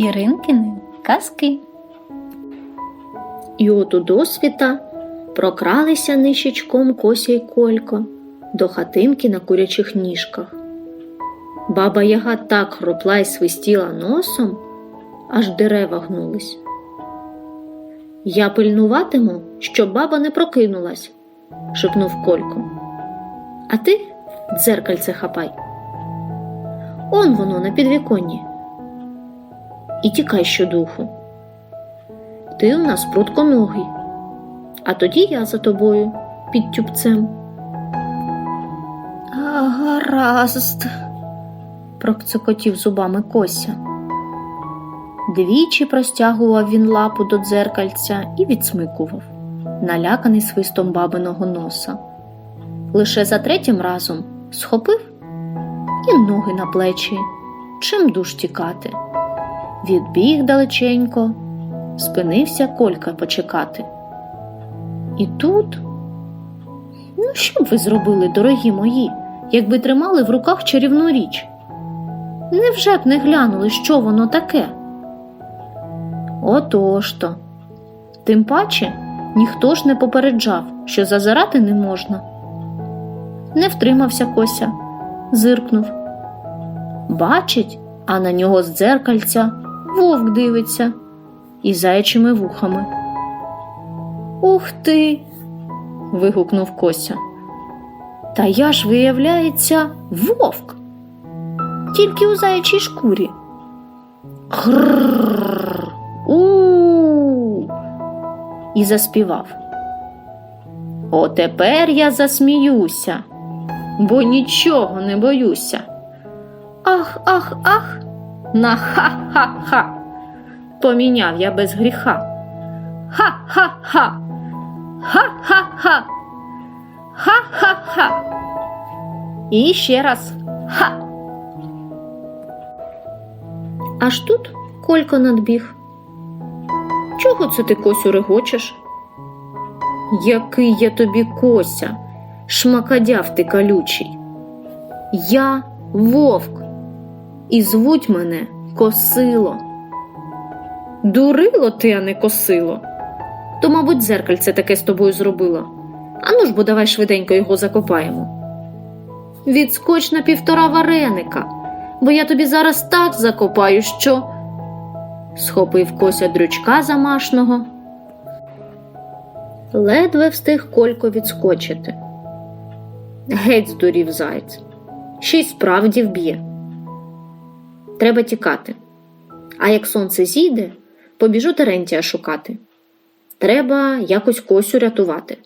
Іринкини казки. І от у досвіта прокралися нищечком Кося й Колько до хатинки на курячих ніжках. Баба Яга так хропла й свистіла носом, аж дерева гнулись. Я пильнуватиму, щоб баба не прокинулась, шепнув Колько. А ти дзеркальце хапай. Он воно на підвіконні. І тікай щодуху. Ти у нас прутконогий, а тоді я за тобою під тюбцем. А, гаразд, Прокцокотів зубами Кося. Двічі простягував він лапу до дзеркальця і відсмикував, наляканий свистом бабиного носа. Лише за третім разом схопив і ноги на плечі, чим душ тікати. Відбіг далеченько, спинився колька почекати. І тут, ну що б ви зробили, дорогі мої, якби тримали в руках чарівну річ? Невже б не глянули, що воно таке? Отож то. Тим паче ніхто ж не попереджав, що зазирати не можна. Не втримався Кося, зиркнув. Бачить, а на нього з дзеркальця вовк дивиться і заячими вухами. Ух ти. вигукнув Кося. Та я ж, виявляється, вовк тільки у заячій шкурі. Грррр. у І заспівав. Отепер я засміюся, бо нічого не боюся. Ах, ах, ах, на ха-ха-ха. Поміняв я без гріха. Ха-ха-ха. Ха-ха-ха. Ха-ха-ха. І ще раз ха. Аж тут Колько надбіг. Чого це ти Косю регочеш? Який я тобі Кося, шмакадяв ти колючий. Я вовк, і звуть мене Косило. Дурило ти, а не косило. То, мабуть, дзеркальце таке з тобою зробило. Ану ж бо давай швиденько його закопаємо. Відскоч на півтора вареника бо я тобі зараз так закопаю, що. Схопив кося дрючка замашного. Ледве встиг Колько відскочити. Геть здурів заєць. Ще й справді вб'є. Треба тікати. А як сонце зійде, побіжу Терентія шукати. Треба якось косю рятувати.